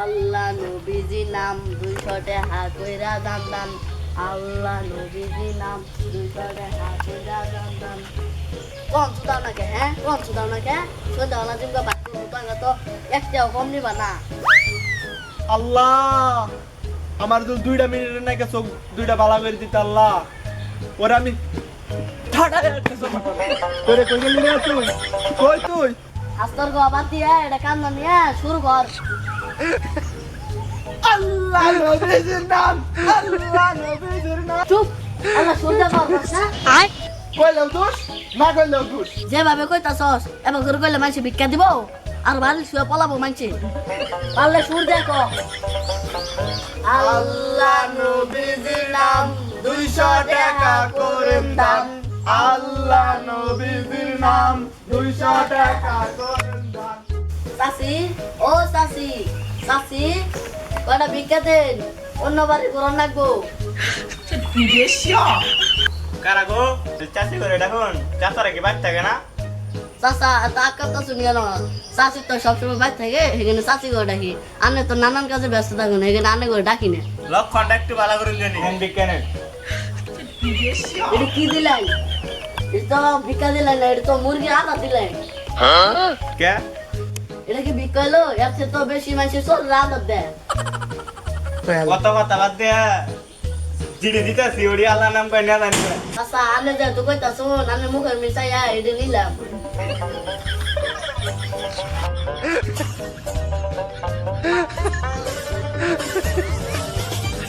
আল্লাহ নবীজি নাম দুইশো টাকা কইরা দান দান। আল্লাহ নবীজি নাম দুইশো টাকা কইরা দান দান। কম সুদাও নাকি হ্যাঁ? কম সুদাও নাকি। সুদাও না তুমি বাকি সুদাঙ্গা তো একটাও কম নিবা না। আল্লাহ! আমার তো দুইটা মিনিটের নাকি চোখ দুইটা বালা করে দিতে আল্লাহ ওরা আমি করে কই গেলি রে তুই কই তুই? আস্তর গো বাদ দিয়ে এটা কান্না নিয়ে শুরু কর। আল্লাহ নবীজির নাম আল্লাহ নবীজির নাম। চুপ আল্লাহ শুনতে পারবস না কইলেও দোষ না কইলেও দোষ। যেভাবে কইতাছস এবার করে কইলে মানুষ ভিক্ষা দিব? আর বাড়ি শুয়ে পলাবো মানছে পারলে সুর দেখো। আল্লাহ নবীজির নাম দুইশো টাকা করেন দাম। আল্লাহ নবীজির নাম দুইশো টাকা করেন দাম। চাচি ও চাচি। চাচি কয়টা ভিক্ষা দেন? অন্য বাড়ি গরম লাগবো কারা গো? চাষি করে দেখুন চাষারা কি বাদ থাকে না? আকার তো শুনি গেল চাচি তো সবসময় বাইর থাকে সেখানে চাচি করে ডাকি। আনে তো নানান কাজে ব্যস্ত থাকুন এখানে আনে করে ডাকি না। লক্ষণটা একটু ভালো করে জানি বিজ্ঞানের এটা কি দিলেন? এটা তো ভিক্ষা দিলেন না এটা তো মুরগি আদা দিলেন। কে? এটা কি এর চেয়ে তো বেশি মানুষ সব রাত দেয় কত কথা বাদ দেয়া। জিডি দিতেছি ওড়ি আল্লাহ নাম কই না জানি না। চাচা আনে যায় তো শোন আমি মুখের মিশাইয়া এটা নিলাম।